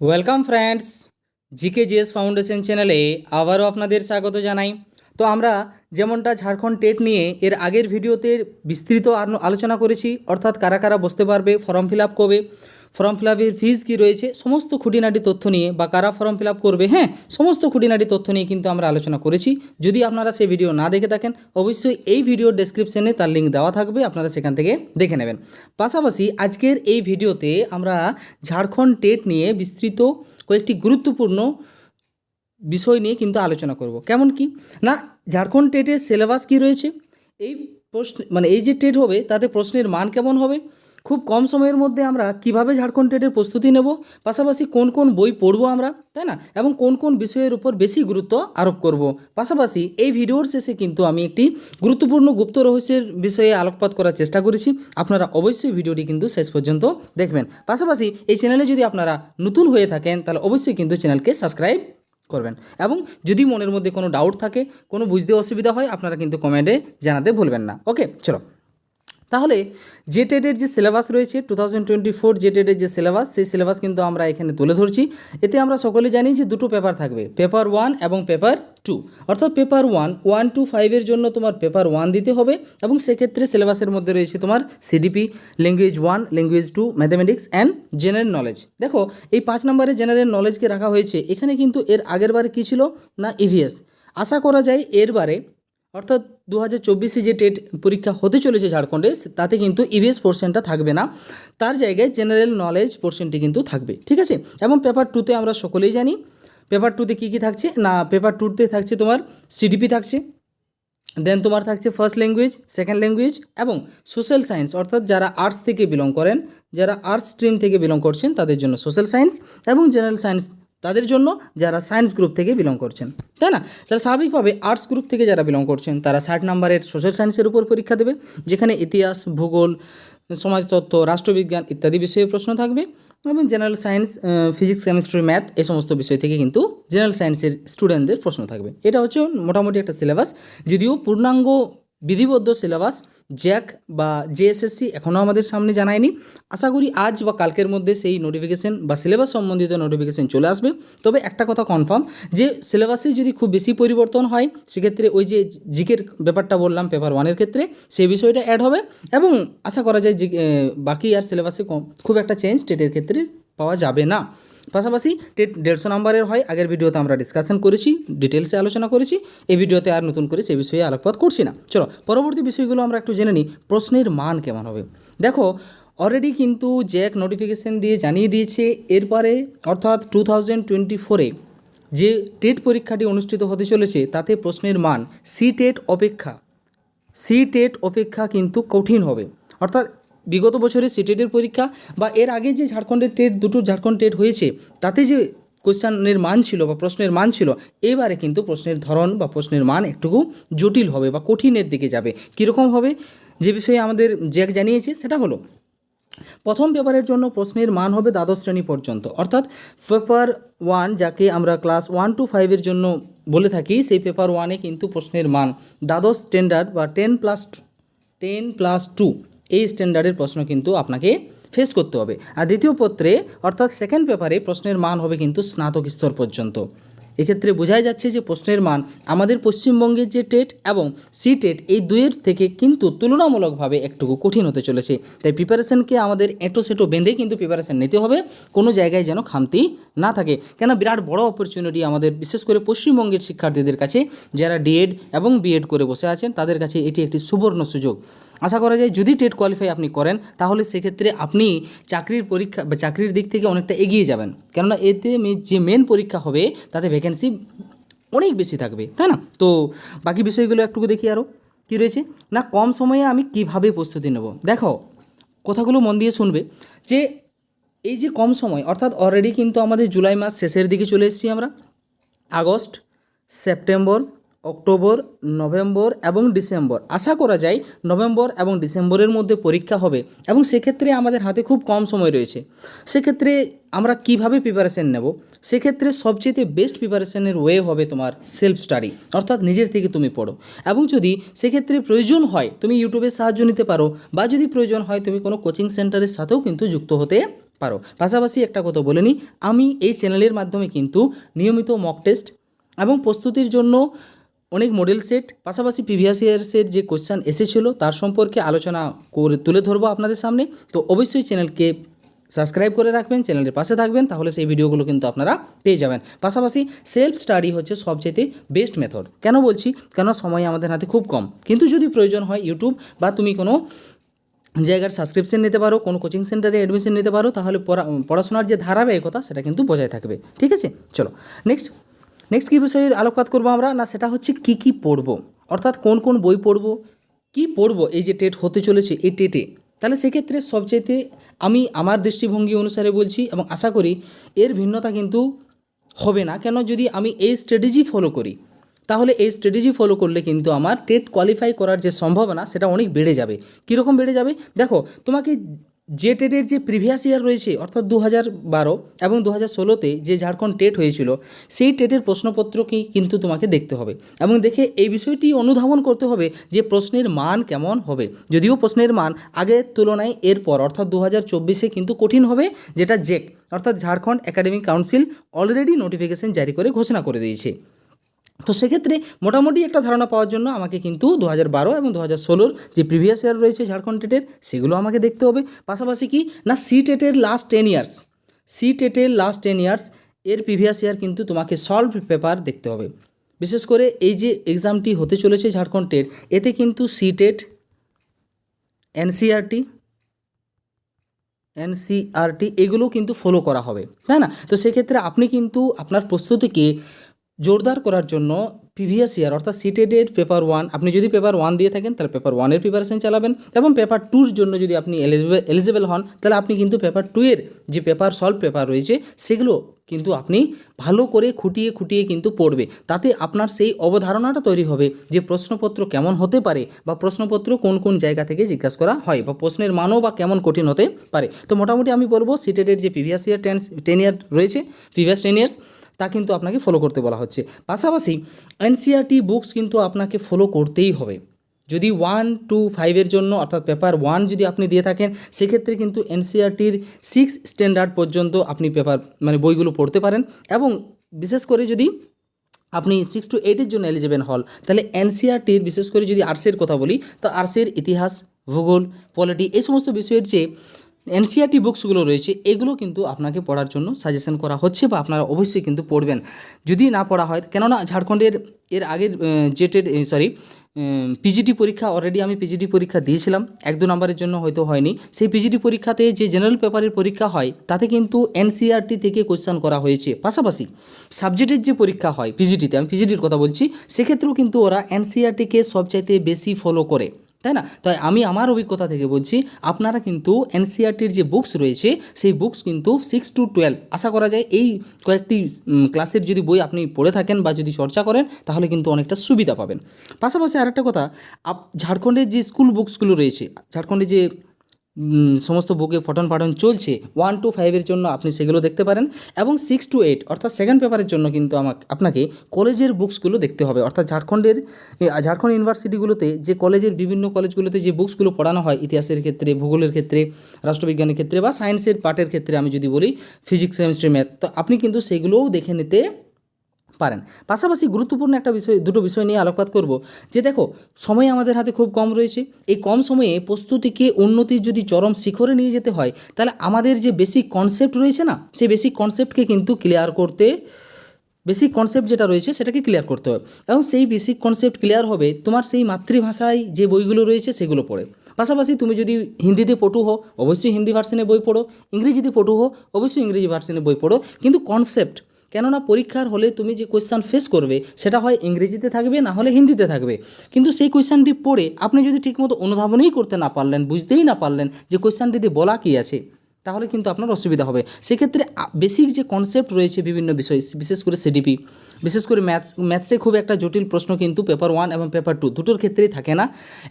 Welcome friends GK GS foundation চ্যানেলে আবারও আপনাদের স্বাগত জানাই। তো আমরা যেমনটা ঝাড়খণ্ড টেট নিয়ে এর আগের ভিডিওতে বিস্তৃত আলো- আলোচনা করেছি, অর্থাৎ কারা কারা বসতে পারবে, ফর্ম ফিল আপ কবে ফর্ম ফিল আপের ফিজ কী রয়েছে, সমস্ত খুঁটিনাটি তথ্য নিয়ে বা কারা ফর্ম ফিল আপ করবে হ্যাঁ সমস্ত খুঁটিনাটি তথ্য নিয়ে কিন্তু আমরা আলোচনা করেছি। যদি আপনারা সেই ভিডিও না দেখে থাকেন, অবশ্যই এই ভিডিওর ডেসক্রিপশনে তার লিঙ্ক দেওয়া থাকবে, আপনারা সেখান থেকে দেখে নেবেন। পাশাপাশি আজকের এই ভিডিওতে আমরা ঝাড়খণ্ড টেট নিয়ে বিস্তৃত কয়েকটি গুরুত্বপূর্ণ বিষয় নিয়ে কিন্তু আলোচনা করব। কেমন কি? না, ঝাড়খণ্ড টেটের সিলেবাস কি রয়েছে? এই প্রশ্ন মানে এই যে টেট হবে, তাতে প্রশ্নের মান কেমন হবে? খুব কম সময়ের মধ্যে আমরা কীভাবে ঝাড়খণ্ড টেটের প্রস্তুতি নেব, পাশাপাশি কোন কোন বই পড়ব আমরা, তাই না? এবং কোন কোন বিষয়ের উপর বেশি গুরুত্ব আরোপ করব। পাশাপাশি এই ভিডিওর শেষে কিন্তু আমি একটি গুরুত্বপূর্ণ গুপ্ত রহস্যের বিষয়ে আলোকপাত করার চেষ্টা করেছি। আপনারা অবশ্যই ভিডিওটি কিন্তু শেষ পর্যন্ত দেখবেন। পাশাপাশি এই চ্যানেলে যদি আপনারা নতুন হয়ে থাকেন, তাহলে অবশ্যই কিন্তু চ্যানেলকে সাবস্ক্রাইব করবেন। এবং যদি মনের মধ্যে কোনো ডাউট থাকে, কোনো বুঝতে অসুবিধা হয়, আপনারা কিন্তু কমেন্টে জানাতে ভুলবেন না। ওকে চলো। তাহলে যে টেটের যে সিলেবাস রয়েছে টু থাউজেন্ড টোয়েন্টি ফোর যে টেটের যে সিলেবাস সেই সিলেবাস কিন্তু আমরা এখানে তুলে ধরছি। এতে আমরা সকলে জানি যে দুটো পেপার থাকবে পেপার ওয়ান এবং পেপার টু অর্থাৎ পেপার ওয়ান ওয়ান টু ফাইভের জন্য তোমার পেপার ওয়ান দিতে হবে এবং সেক্ষেত্রে সিলেবাসের মধ্যে রয়েছে তোমার CDP language one language two mathematics and general knowledge দেখো, এই পাঁচ নম্বরে জেনারেল নলেজকে রাখা হয়েছে, এখানে কিন্তু এর আগের বারে কী ছিল? না ইভিএস আশা করা যায় এর বারে, অর্থাৎ দু হাজার চব্বিশে যে টেট পরীক্ষা হতে চলেছে ঝাড়খণ্ডে, তাতে কিন্তু ইভিএস পোর্শনটা থাকবে না। তার জায়গায় জেনারেল নলেজ পোর্শনটি কিন্তু থাকবে, ঠিক আছে? এবং পেপার টুতে আমরা সকলেই জানি পেপার টুতে কী কী থাকছে? না পেপার টুতে থাকছে তোমার সিডিপি থাকছে দেন তোমার থাকছে ফার্স্ট ল্যাঙ্গুয়েজ সেকেন্ড ল্যাঙ্গুয়েজ এবং সোশ্যাল সায়েন্স অর্থাৎ যারা আর্টস থেকে বিলং করেন, যারা আর্টস স্ট্রিম থেকে বিলং করছেন, তাদের জন্য সোশ্যাল সায়েন্স এবং জেনারেল সায়েন্স তাদের জন্য যারা সায়েন্স গ্রুপ থেকে বিলং করছেন, তাই না? তাহলে স্বাভাবিকভাবে আর্টস গ্রুপ থেকে যারা বিলং করছেন, তারা ষাট নাম্বারের সোশ্যাল সায়েন্সের উপর পরীক্ষা দেবে, যেখানে ইতিহাস, ভূগোল, সমাজতত্ত্ব, রাষ্ট্রবিজ্ঞান ইত্যাদি বিষয়ে প্রশ্ন থাকবে এবং general science physics chemistry math এই সমস্ত বিষয় থেকে কিন্তু জেনারেল সায়েন্সের স্টুডেন্টদের প্রশ্ন থাকবে। এটা হচ্ছে মোটামুটি একটা সিলেবাস যদিও পূর্ণাঙ্গ বিধিবদ্ধ সিলেবাস জ্যাক বা জেএসএসসি এখনও আমাদের সামনে জানায়নি। আশা করি আজ বা কালকের মধ্যে সেই নোটিফিকেশন বা সিলেবাস সম্বন্ধিত নোটিফিকেশন চলে আসবে। তবে একটা কথা কনফার্ম যে সিলেবাসে যদি খুব বেশি পরিবর্তন হয়, সেক্ষেত্রে ওই যে জিকের ব্যাপারটা বললাম পেপার ওয়ানের ক্ষেত্রে সেই বিষয়টা অ্যাড হবে এবং আশা করা যায় যে বাকি আর সিলেবাসে খুব একটা চেঞ্জ টেটের ক্ষেত্রে পাওয়া যাবে না। পাশাপাশি টেট দেড়শো নাম্বারের হয়, আগের ভিডিওতে আমরা ডিসকাশন করেছি ডিটেলসে আলোচনা করেছি, এই ভিডিওতে আর নতুন করে সেই বিষয়ে আলোকপাত করছি না। চলো, পরবর্তী বিষয়গুলো আমরা একটু জেনে নিই, প্রশ্নের মান কেমন হবে? দেখো অলরেডি কিন্তু জ্যাক নোটিফিকেশন দিয়ে জানিয়ে দিয়েছে, এরপরে অর্থাৎ টু থাউজেন্ড টোয়েন্টি ফোরে যে টেট পরীক্ষাটি অনুষ্ঠিত হতে চলেছে, তাতে প্রশ্নের মান সি টেট অপেক্ষা সি টেট অপেক্ষা কিন্তু কঠিন হবে। অর্থাৎ বিগত বছরে সিটেটের পরীক্ষা বা এর আগে যে ঝাড়খণ্ডের টেট, দুটো ঝাড়খণ্ড টেট হয়েছে, তাতে যে কোশ্চানের মান ছিল বা প্রশ্নের মান ছিল, এবারে কিন্তু প্রশ্নের ধরন বা প্রশ্নের মান একটুকু জটিল হবে বা কঠিনের দিকে যাবে। কীরকম হবে? যে বিষয়ে আমাদের জ্যাক জানিয়েছে, সেটা হলো, প্রথম পেপারের জন্য প্রশ্নের মান হবে দ্বাদশ শ্রেণি পর্যন্ত। অর্থাৎ পেপার ওয়ান যাকে আমরা ক্লাস ওয়ান টু ফাইভের জন্য বলে থাকি, সেই পেপার ওয়ানে কিন্তু প্রশ্নের মান দ্বাদশ স্ট্যান্ডার্ড বা ten plus ten plus two এই স্ট্যান্ডার্ডের প্রশ্ন কিন্তু আপনাকে ফেস করতে হবে। আর দ্বিতীয় পত্রে, অর্থাৎ সেকেন্ড পেপারে প্রশ্নের মান হবে কিন্তু স্নাতক স্তর পর্যন্ত। এক্ষেত্রে বোঝাই যাচ্ছে যে প্রশ্নের মান আমাদের পশ্চিমবঙ্গের যে টেট এবং সি টেট এই দুয়ের থেকে কিন্তু তুলনামূলকভাবে একটুকু কঠিন হতে চলেছে। তাই প্রিপারেশনকে আমাদের এঁটো সেটো বেঁধে কিন্তু প্রিপারেশন নিতে হবে। কোনো জায়গায় যেন খামতি না থাকে। কেন বিরাট বড় অপরচুনিটি আমাদের, বিশেষ করে পশ্চিমবঙ্গের শিক্ষার্থীদের কাছে, যারা ডিএড এবং বিএড করে বসে আছেন, তাদের কাছে এটি একটি সুবর্ণ সুযোগ। আশা করা যায় যদি টেট কোয়ালিফাই আপনি করেন, তাহলে সেক্ষেত্রে আপনি চাকরির পরীক্ষা বা চাকরির দিক থেকে অনেকটা এগিয়ে যাবেন। কেননা এতে যে মেন পরীক্ষা হবে, তাতে ভ্যাকেন্সি অনেক বেশি থাকবে, তাই না? তো বাকি বিষয়গুলো একটুকু দেখি আরও কী রয়েছে? না, কম সময়ে আমি কীভাবে প্রস্তুতি নেব? দেখো, কথাগুলো মন দিয়ে শুনবে যে এই যে কম সময়, অর্থাৎ অলরেডি কিন্তু আমাদের জুলাই মাস শেষের দিকে চলে এসেছি আমরা, আগস্ট, সেপ্টেম্বর অক্টোবর, নভেম্বর এবং ডিসেম্বর। আশা করা যায় নভেম্বর এবং ডিসেম্বরের মধ্যে পরীক্ষা হবে এবং সেক্ষেত্রে আমাদের হাতে খুব কম সময় রয়েছে। সেক্ষেত্রে আমরা কীভাবে প্রিপারেশন নেব? সেক্ষেত্রে সবচেয়ে বেস্ট প্রিপারেশানের ওয়ে হবে তোমার সেলফ স্টাডি অর্থাৎ নিজের থেকে তুমি পড়ো। এবং যদি সেক্ষেত্রে প্রয়োজন হয়, তুমি ইউটিউবের সাহায্য নিতে পারো বা যদি প্রয়োজন হয়, তুমি কোনো কোচিং সেন্টারের সাথেও কিন্তু যুক্ত হতে পারো। পাশাপাশি একটা কথা বলে নিই, আমি এই চ্যানেলের মাধ্যমে কিন্তু নিয়মিত মক টেস্ট এবং প্রস্তুতির জন্য অনেক মডেল সেট পাশাপাশি প্রিভিয়াস ইয়ার্সের যে কোশ্চেন এসেছিল, তার সম্পর্কে আলোচনা করে তুলে ধরবো আপনাদের সামনে। তো অবশ্যই চ্যানেলকে সাবস্ক্রাইব করে রাখবেন চ্যানেলের পাশে থাকবেন, তাহলে সেই ভিডিওগুলো কিন্তু আপনারা পেয়ে যাবেন। পাশাপাশি সেলফ স্টাডি হচ্ছে সবচেয়ে বেস্ট মেথড কেন বলছি? কেন সময় আমাদের হাতে খুব কম। কিন্তু যদি প্রয়োজন হয় ইউটিউব বা তুমি কোনো জায়গার সাবস্ক্রিপশন নিতে পারো, কোনো কোচিং সেন্টারে অ্যাডমিশন নিতে পারো, তাহলে পড়াশোনার যে ধারাবাহিকতা, সেটা কিন্তু বজায় থাকবে। ঠিক আছে? চলো নেক্সট নেক্সট কী বিষয়ে আলোকপাত করব আমরা? না, সেটা হচ্ছে কি কি পড়ব? অর্থাৎ কোন কোন বই পড়ব? কি পড়ব? এই যে টেট হতে চলেছে, এই টেটে। তাহলে সেক্ষেত্রে সবচাইতে আমি আমার দৃষ্টিভঙ্গি অনুসারে বলছি এবং আশা করি এর ভিন্নতা কিন্তু হবে না। কেন? যদি আমি এই স্ট্র্যাটেজি ফলো করি, তাহলে এই স্ট্র্যাটেজি ফলো করলে কিন্তু আমার টেট কোয়ালিফাই করার যে সম্ভাবনা, সেটা অনেক বেড়ে যাবে। কীরকম বেড়ে যাবে? দেখো, তোমাকে যে টেটের যে প্রিভিয়াস ইয়ার রয়েছে, অর্থাৎ দু হাজার বারো এবং দু হাজার ষোলোতে যে ঝাড়খণ্ড টেট হয়েছিল, সেই টেটের প্রশ্নপত্রকেই কিন্তু তোমাকে দেখতে হবে এবং দেখে এই বিষয়টি অনুধাবন করতে হবে যে প্রশ্নের মান কেমন হবে। যদিও প্রশ্নের মান আগের তুলনায় এরপর, অর্থাৎ দু হাজার চব্বিশে কিন্তু কঠিন হবে, যেটা জেক অর্থাৎ Jharkhand academic council already notification জারি করে ঘোষণা করে দিয়েছে। তো সেক্ষেত্রে মোটামুটি একটা ধারণা পাওয়ার জন্য আমাকে কিন্তু দু হাজার বারো এবং দু হাজার ষোলোর যে প্রিভিয়াস ইয়ার রয়েছে ঝাড়খণ্ড টেটের, সেগুলো আমাকে দেখতে হবে। পাশাপাশি কি? না সি টেটের লাস্ট টেন ইয়ার্স সি টেটের লাস্ট টেন ইয়ার্স এর প্রিভিয়াস ইয়ার কিন্তু তোমাকে সলভ পেপার দেখতে হবে। বিশেষ করে এই যে এক্সামটি হতে চলেছে ঝাড়খণ্ড টেট, এতে কিন্তু সি টেট এনসিআরটি এনসিআরটি এগুলো কিন্তু ফলো করা হবে। তাই না? তো সেক্ষেত্রে আপনি কিন্তু আপনার প্রস্তুতিকে জোরদার করার জন্য প্রিভিয়াস ইয়ার অর্থাৎ সিটেডের পেপার ওয়ান আপনি যদি পেপার ওয়ান দিয়ে থাকেন, তাহলে পেপার ওয়ানের প্রিপারেশন চালাবেন এবং পেপার টুর জন্য যদি আপনি এলিজিবল হন, তাহলে আপনি কিন্তু পেপার টু এর যে পেপার সলভ পেপার রয়েছে, সেগুলো কিন্তু আপনি ভালো করে খুঁটিয়ে খুঁটিয়ে কিন্তু পড়বে। তাতে আপনার সেই অবধারণাটা তৈরি হবে যে প্রশ্নপত্র কেমন হতে পারে বা প্রশ্নপত্র কোন কোন জায়গা থেকে জিজ্ঞাসা করা হয় বা প্রশ্নের মানও বা কেমন কঠিন হতে পারে। তো মোটামুটি আমি বলব সিটেডের যে previous year ten ten year রয়েছে প্রিভিয়াস টেন ইয়ার্স তা কিন্তু আপনাকে ফলো করতে বলা হচ্ছে। পাশাপাশি এনসিআরটি বুকস কিন্তু আপনাকে ফলো করতেই হবে। যদি ওয়ান টু ফাইভের জন্য অর্থাৎ পেপার ওয়ান যদি আপনি দিয়ে থাকেন, সেক্ষেত্রে কিন্তু এনসিআরটির সিক্স স্ট্যান্ডার্ড পর্যন্ত আপনি পেপার মানে বইগুলো পড়তে পারেন এবং বিশেষ করে যদি আপনি সিক্স টু এইটের জন্য এলিজিবল হল তাহলে এনসিআরটির বিশেষ করে যদি আর্টসের কথা বলি, তো আর্টসের ইতিহাস, ভূগোল পলিটি এই সমস্ত বিষয়ের যে এনসিআরটি বুকসগুলো রয়েছে, এগুলো কিন্তু আপনাকে পড়ার জন্য সাজেশন করা হচ্ছে বা আপনারা অবশ্যই কিন্তু পড়বেন। যদি না পড়া হয়, কেননা ঝাড়খণ্ডের এর আগের জেটের সরি পিজিটি পরীক্ষা অলরেডি আমি পিজিটি পরীক্ষা দিয়েছিলাম, এক দু নম্বরের জন্য হয়তো হয়নি। সেই পিজিটি পরীক্ষাতে যে জেনারেল পেপারের পরীক্ষা হয়, তাতে কিন্তু এনসিআরটি থেকে কোয়েশ্চান করা হয়েছে। পাশাপাশি সাবজেক্টের যে পরীক্ষা হয় পিজিটিতে আমি পিজিটির কথা বলছি, সেক্ষেত্রেও কিন্তু ওরা এনসিআরটিকে সবচাইতে বেশি ফলো করে। তাই না? তাই আমি আমার অভিজ্ঞতা থেকে বলছি, আপনারা কিন্তু এনসিআরটির যে বুকস রয়েছে, সেই বুকস কিন্তু সিক্স টু টুয়েলভ আশা করা যায় এই কয়েকটি ক্লাসের যদি বই আপনি পড়ে থাকেন বা যদি চর্চা করেন, তাহলে কিন্তু অনেকটা সুবিধা পাবেন। পাশাপাশি আরেকটা কথা, আপ, ঝাড়খণ্ডের যে স্কুল বুকসগুলো রয়েছে, ঝাড়খণ্ডের যে সমস্ত বুকে পঠন পাঠন চলছে ওয়ান টু ফাইভের জন্য আপনি সেগুলো দেখতে পারেন এবং সিক্স টু এইট অর্থাৎ সেকেন্ড পেপারের জন্য কিন্তু আমাকে আপনাকে কলেজের বুকসগুলো দেখতে হবে। অর্থাৎ ঝাড়খণ্ডের ঝাড়খণ্ড ইউনিভার্সিটিগুলোতে যে কলেজের বিভিন্ন কলেজগুলোতে যে বুকসগুলো পড়ানো হয়, ইতিহাসের ক্ষেত্রে, ভূগোলের ক্ষেত্রে, রাষ্ট্রবিজ্ঞানের ক্ষেত্রে বা সায়েন্সের পার্টের ক্ষেত্রে আমি যদি বলি ফিজিক্স কেমিস্ট্রি ম্যাথ তো আপনি কিন্তু সেগুলোও দেখে নিতে পারেন। পাশাপাশি গুরুত্বপূর্ণ একটা বিষয়, দুটো বিষয় নিয়ে আলোকপাত করব যে দেখো, সময় আমাদের হাতে খুব কম রয়েছে। এই কম সময়ে প্রস্তুতিকে উন্নতির যদি চরম শিখরে নিয়ে যেতে হয়, তাহলে আমাদের যে বেসিক কনসেপ্ট রয়েছে না, সেই বেসিক কনসেপ্টকে কিন্তু ক্লিয়ার করতে বেসিক কনসেপ্ট যেটা রয়েছে সেটাকে ক্লিয়ার করতে হবে এবং সেই বেসিক কনসেপ্ট ক্লিয়ার হবে, তোমার সেই মাতৃভাষায় যে বইগুলো রয়েছে সেগুলো পড়ে। পাশাপাশি তুমি যদি হিন্দিতে পটু হো অবশ্যই হিন্দি ভার্সনে বই পড়ো, ইংরেজিতে পটু হো অবশ্যই ইংরেজি ভার্সনে বই পড়ো। কিন্তু কনসেপ্ট কেননা পরীক্ষার হলে তুমি যে কোয়েশ্চান ফেস করবে, সেটা হয় ইংরেজিতে থাকবে, না হলে হিন্দিতে থাকবে। কিন্তু সেই কোয়েশ্চানটি পড়ে আপনি যদি ঠিকমতো অনুধাবনই করতে না পারলেন, বুঝতেই না পারলেন যে কোয়েশ্চানটিতে বলা কী আছে তাহলে কিন্তু আপনার অসুবিধা হবে। সেক্ষেত্রে বেসিক যে কনসেপ্ট রয়েছে বিভিন্ন বিষয়, বিশেষ করে সিডিপি বিশেষ করে ম্যাথস ম্যাথসে খুব একটা জটিল প্রশ্ন কিন্তু পেপার ওয়ান এবং পেপার টু দুটোর ক্ষেত্রেই থাকে না।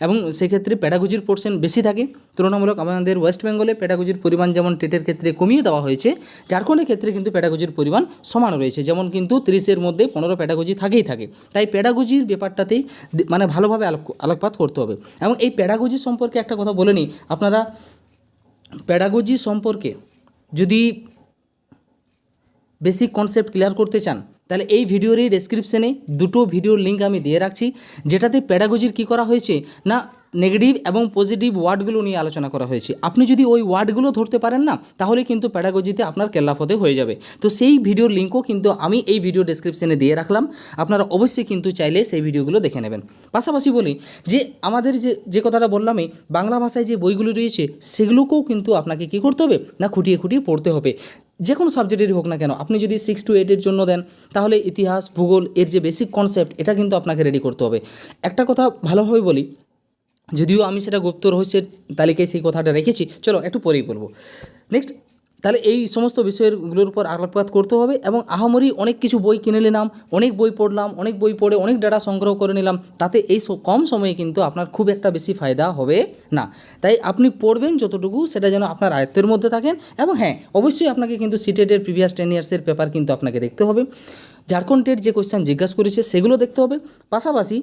এবং সেক্ষেত্রে প্যাডাগোজির পোর্শন বেশি থাকে। তুলনামূলক আমাদের ওয়েস্ট বেঙ্গলে প্যাডাগোজির পরিমাণ যেমন টেটের ক্ষেত্রে কমিয়ে দেওয়া হয়েছে ঝাড়খণ্ডের ক্ষেত্রে কিন্তু প্যাডাগোজির পরিমাণ সমান রয়েছে। যেমন কিন্তু তিরিশের মধ্যে পনেরো প্যাডাগোজি থাকেই থাকে। তাই প্যাডাগোজির ব্যাপারটাতেই মানে ভালোভাবে আলোক, আলোকপাত করতে হবে। এবং এই প্যাডাগোজি সম্পর্কে একটা কথা বলে নিই। আপনারা প্যাডাগোজি সম্পর্কে যদি বেসিক কনসেপ্ট ক্লিয়ার করতে চান, তাহলে এই ভিডিওর এই ডেসক্রিপশানে দুটো ভিডিওর লিঙ্ক আমি দিয়ে রাখছি, যেটাতে প্যাডাগোজির কি করা হয়েছে না নেগেটিভ এবং পজিটিভ ওয়ার্ডগুলো নিয়ে আলোচনা করা হয়েছে। আপনি যদি ওই ওয়ার্ডগুলো ধরতে পারেন না, তাহলে কিন্তু প্যাডাগোজিতে আপনার কেল্লাফতে হয়ে যাবে। তো সেই ভিডিওর লিঙ্কও কিন্তু আমি এই ভিডিও ডেসক্রিপশনে দিয়ে রাখলাম। আপনারা অবশ্যই কিন্তু চাইলে সেই ভিডিওগুলো দেখে নেবেন। পাশাপাশি বলি যে, আমাদের যে যে কথাটা বললামই, বাংলা ভাষায় যে বইগুলো রয়েছে, সেগুলোকেও কিন্তু আপনাকে কী করতে হবে? না খুঁটিয়ে খুঁটিয়ে পড়তে হবে। যে কোনো সাবজেক্টেরই হোক না কেন, আপনি যদি সিক্স টু এইটের জন্য দেন, তাহলে ইতিহাস, ভূগোল, এর যে বেসিক কনসেপ্ট এটা কিন্তু আপনাকে রেডি করতে হবে। একটা কথা ভালোভাবে বলি যদিও আমি সেটা গুপ্ত রহস্যের তালিকায় সেই কথাটা রেখেছি, চলো একটু পরেই বলব। নেক্সট তাহলে এই সমস্ত বিষয়গুলোর উপর আলোকপাত করতে হবে এবং আহামরি অনেক কিছু বই কিনে নিলাম, অনেক বই পড়লাম, অনেক বই পড়ে অনেক ডাটা সংগ্রহ করে নিলাম, তাতে এই কম সময়ে কিন্তু আপনার খুব একটা বেশি ফায়দা হবে না। তাই আপনি পড়বেন যতটুকু, সেটা যেন আপনার আয়ত্তের মধ্যে থাকেন এবং হ্যাঁ অবশ্যই আপনাকে কিন্তু সিটেটের প্রিভিয়াস টেন ইয়ার্সের পেপার কিন্তু আপনাকে দেখতে হবে। ঝাড়খণ্ড টেট যে কোয়েশ্চেন জিজ্ঞাসা করেছে, সেগুলো দেখতে হবে। পাশাপাশি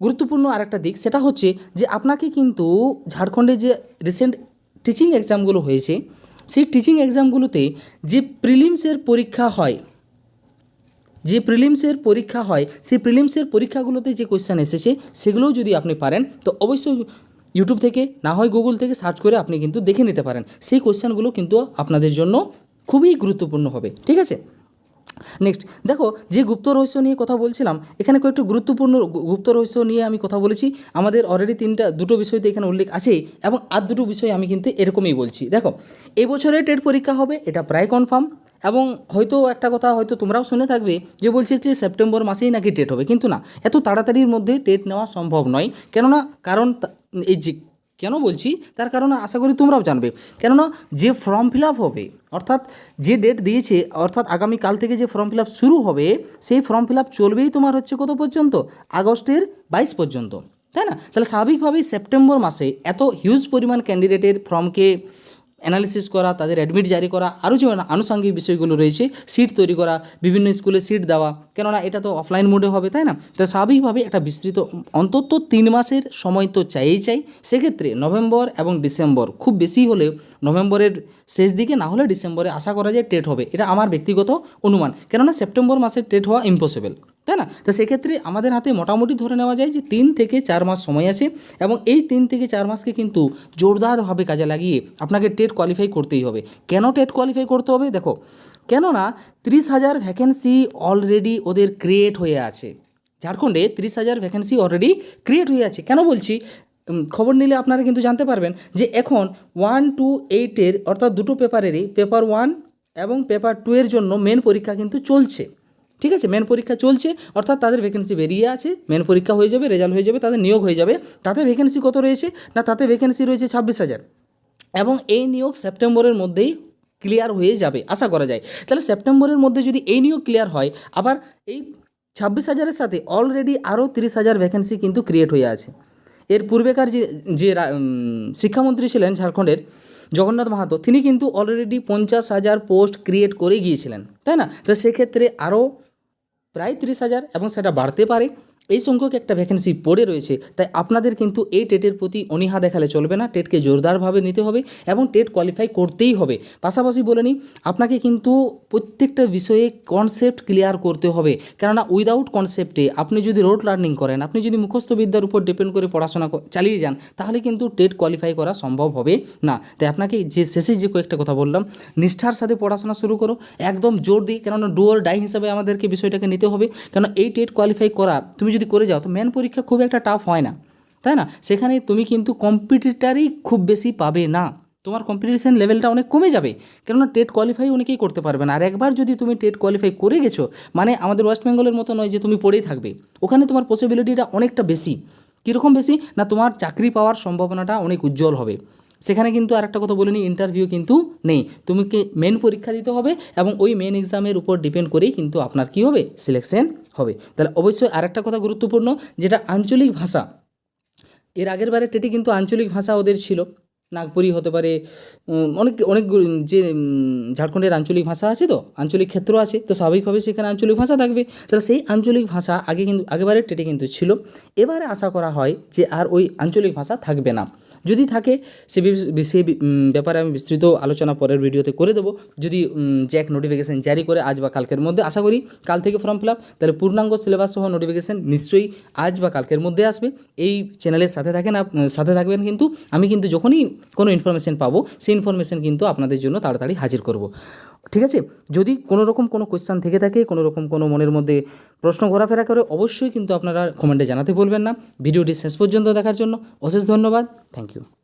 গুরুত্বপূর্ণ আরেকটা দিক, সেটা হচ্ছে যে আপনাকে কিন্তু ঝাড়খণ্ডে যে রিসেন্ট টিচিং এক্সামগুলো হয়েছে, সেই টিচিং এক্সামগুলোতে যে প্রিলিমসের পরীক্ষা হয়, যে প্রিলিমসের পরীক্ষা হয়, সেই প্রিলিমসের পরীক্ষাগুলোতে যে কোয়েশ্চেন এসেছে, সেগুলোও যদি আপনি পারেন, তো অবশ্যই ইউটিউব থেকে, না হয় গুগল থেকে সার্চ করে আপনি কিন্তু দেখে নিতে পারেন। সেই কোয়েশ্চেনগুলো কিন্তু আপনাদের জন্য খুবই গুরুত্বপূর্ণ হবে, ঠিক আছে? নেক্সট দেখো, যে গুপ্ত রহস্য নিয়ে কথা বলছিলাম, এখানে কয়েকটি গুরুত্বপূর্ণ গুপ্ত রহস্য নিয়ে আমি কথা বলেছি। আমাদের অলরেডি তিনটা, দুটো বিষয়তে এখানে উল্লেখ আছে এবং আর দুটো বিষয় আমি কিন্তু এরকমই বলছি। দেখো এই বছরে টেট পরীক্ষা হবে, এটা প্রায় কনফার্ম এবং হয়তো একটা কথা হয়তো তোমরাও শুনে থাকবে যে বলছে যে সেপ্টেম্বর মাসেই নাকি টেট হবে। কিন্তু না, এত তাড়াতাড়ির মধ্যে টেট নেওয়া সম্ভব নয়। কেননা কারণ এই যে কেন বলছি? তার কারণ আশা করি তোমরাও জানবে। কেননা যে ফর্ম ফিল আপ হবে, অর্থাৎ যে ডেট দিয়েছে, অর্থাৎ আগামী কাল থেকে যে ফর্ম ফিল আপ শুরু হবে, সেই ফর্ম ফিল আপ চলবেই তোমার হচ্ছে কত পর্যন্ত? আগস্টের বাইশ পর্যন্ত। তাই না? তাহলে স্বাভাবিকভাবেই সেপ্টেম্বর মাসে এত হিউজ পরিমাণ ক্যান্ডিডেটের ফর্মকে অ্যানালিসিস করা, তাদের অ্যাডমিট জারি করা, আরও যে আনুষঙ্গিক বিষয়গুলো রয়েছে সিট তৈরি করা, বিভিন্ন স্কুলে সিট দেওয়া, কেননা এটা তো অফলাইন মোডে হবে, তাই না? তো স্বাভাবিকভাবে একটা বিস্তৃত, অন্তত তিন মাসের সময় তো চাইই চাই। সেক্ষেত্রে নভেম্বর এবং ডিসেম্বর, খুব বেশি হলে নভেম্বরের শেষ দিকে, না হলে ডিসেম্বরে আশা করা যায় টেট হবে। এটা আমার ব্যক্তিগত অনুমান। কেননা সেপ্টেম্বর মাসে টেট হওয়া ইম্পসিবল তাই না? তো সেক্ষেত্রে আমাদের হাতে মোটামুটি ধরে নেওয়া যায় যে তিন থেকে চার মাস সময় আছে এবং এই তিন থেকে চার মাসকে কিন্তু জোরদারভাবে কাজে লাগিয়ে আপনাকে টেট কোয়ালিফাই করতেই হবে। কেন টেট কোয়ালিফাই করতে হবে? দেখো, কেননা ত্রিশ হাজার ভ্যাকেন্সি অলরেডি ওদের ক্রিয়েট হয়ে আছে। ঝাড়খণ্ডে ত্রিশ হাজার ভ্যাকেন্সি অলরেডি ক্রিয়েট হয়ে আছে। কেন বলছি? খবর নিলে আপনারা কিন্তু জানতে পারবেন যে এখন ওয়ান টু এইটের অর্থাৎ দুটো পেপারেরই পেপার ওয়ান এবং পেপার টু এর জন্য মেন পরীক্ষা কিন্তু চলছে। ঠিক আছে মেন পরীক্ষা চলছে, অর্থাৎ তাদের ভ্যাকেন্সি বেরিয়ে আছে মেন পরীক্ষা হয়ে যাবে রেজাল্ট হয়ে যাবে, তাদের নিয়োগ হয়ে যাবে। তাতে ভ্যাকেন্সি কত রয়েছে? না, তাতে ভ্যাকেন্সি রয়েছে ছাব্বিশ হাজার। এবং এই নিয়োগ সেপ্টেম্বরের মধ্যেই ক্লিয়ার হয়ে যাবে, আশা করা যায়। তাহলে সেপ্টেম্বরের মধ্যে যদি এই নিয়োগ ক্লিয়ার হয়, আবার এই ছাব্বিশ হাজারের সাথে অলরেডি আরও তিরিশ হাজার ভ্যাকেন্সি কিন্তু ক্রিয়েট হয়ে আছে। এর পূর্বেকার যে যে শিক্ষামন্ত্রী ছিলেন ঝাড়খণ্ডের জগন্নাথ মাহাতো, তিনি কিন্তু অলরেডি পঞ্চাশ হাজার পোস্ট ক্রিয়েট করে গিয়েছিলেন, তাই না? তো সেক্ষেত্রে আরও প্রায় তিরিশ হাজার এবং সেটা বাড়তে পারে। এই সংখ্যক একটা ভ্যাকেন্সি পড়ে রয়েছে, তাই আপনাদের কিন্তু এই টেটের প্রতি অনীহা দেখালে চলবে না। টেটকে জোরদারভাবে নিতে হবে এবং টেট কোয়ালিফাই করতেই হবে। পাশাপাশি বলে নিই, আপনাকে কিন্তু প্রত্যেকটা বিষয়ে কনসেপ্ট ক্লিয়ার করতে হবে। কেননা উইদাউট কনসেপ্টে আপনি যদি রোড লার্নিং করেন, আপনি যদি মুখস্থ বিদ্যার উপর ডিপেন্ড করে পড়াশোনা চালিয়ে যান, তাহলে কিন্তু টেট কোয়ালিফাই করা সম্ভব হবে না। তাই আপনাকে যে শেষে যে কয়েকটা কথা বললাম, নিষ্ঠার সাথে পড়াশোনা শুরু করো, একদম জোর দিই কেননা ডুয়ার ডাই হিসাবে আমাদেরকে বিষয়টাকে নিতে হবে। কেন এই টেট কোয়ালিফাই করা, তুমি যদি করে যাও, তো মেন পরীক্ষা খুব একটা টাফ হয় না। তাই না? সেখানে তুমি কিন্তু কম্পিটিটারই খুব বেশি পাবে না। তোমার কম্পিটিশন লেভেলটা অনেক কমে যাবে। কেননা টেট কোয়ালিফাই অনেকেই করতে পারবে না। আর একবার যদি তুমি টেট কোয়ালিফাই করে গেছো মানে আমাদের ওয়েস্ট বেঙ্গলের মতো নয় যে তুমি পড়েই থাকবে। ওখানে তোমার পসিবিলিটিটা অনেকটা বেশি। কীরকম বেশি? না, তোমার চাকরি পাওয়ার সম্ভাবনাটা অনেক উজ্জ্বল হবে। সেখানে কিন্তু আর একটা কথা বলিনি ইন্টারভিউ কিন্তু নেই। তুমিকে মেন পরীক্ষা দিতে হবে এবং ওই মেন এক্সামের উপর ডিপেন্ড করেই কিন্তু আপনার কি হবে? সিলেকশন হবে। তাহলে অবশ্যই আরেকটা কথা গুরুত্বপূর্ণ, যেটা আঞ্চলিক ভাষা। এর আগের বারে টেটে কিন্তু আঞ্চলিক ভাষা ওদের ছিল। নাগপুরি হতে পারে অনেক অনেক যে ঝাড়খণ্ডের আঞ্চলিক ভাষা আছে তো, আঞ্চলিক ক্ষেত্র আছে, তো স্বাভাবিকভাবে সেখানে আঞ্চলিক ভাষা থাকবে। তাহলে সেই আঞ্চলিক ভাষা আগে কিন্তু আগেবারের টেটে কিন্তু ছিল। এবারে আশা করা হয় যে আর ওই আঞ্চলিক ভাষা থাকবে না। যদি থাকে, সে সে ব্যাপারে আমি বিস্তৃত আলোচনা পরের ভিডিওতে করে দেবো। যদি জ্যাক নোটিফিকেশান জারি করে আজ বা কালকের মধ্যে, আশা করি কাল থেকে ফর্ম ফিল আপ তাহলে পূর্ণাঙ্গ সিলেবাস সহ নোটিফিকেশান নিশ্চয়ই আজ বা কালকের মধ্যে আসবে। এই চ্যানেলের সাথে থাকেন সাথে থাকবেন কিন্তু, আমি কিন্তু যখনই কোনো ইনফরমেশান পাবো, সেই ইনফরমেশান কিন্তু আপনাদের জন্য তাড়াতাড়ি হাজির করব। ঠিক আছে? যদি কোনো রকম কোনো কোয়েশ্চান থেকে থাকে, কোনো রকম কোনো মনের মধ্যে প্রশ্ন ঘোরাফেরা করে, অবশ্যই কিন্তু আপনারা কমেন্টে জানাতে বলবেন না। ভিডিওটি শেষ পর্যন্ত দেখার জন্য অশেষ ধন্যবাদ। Thank you aquilo.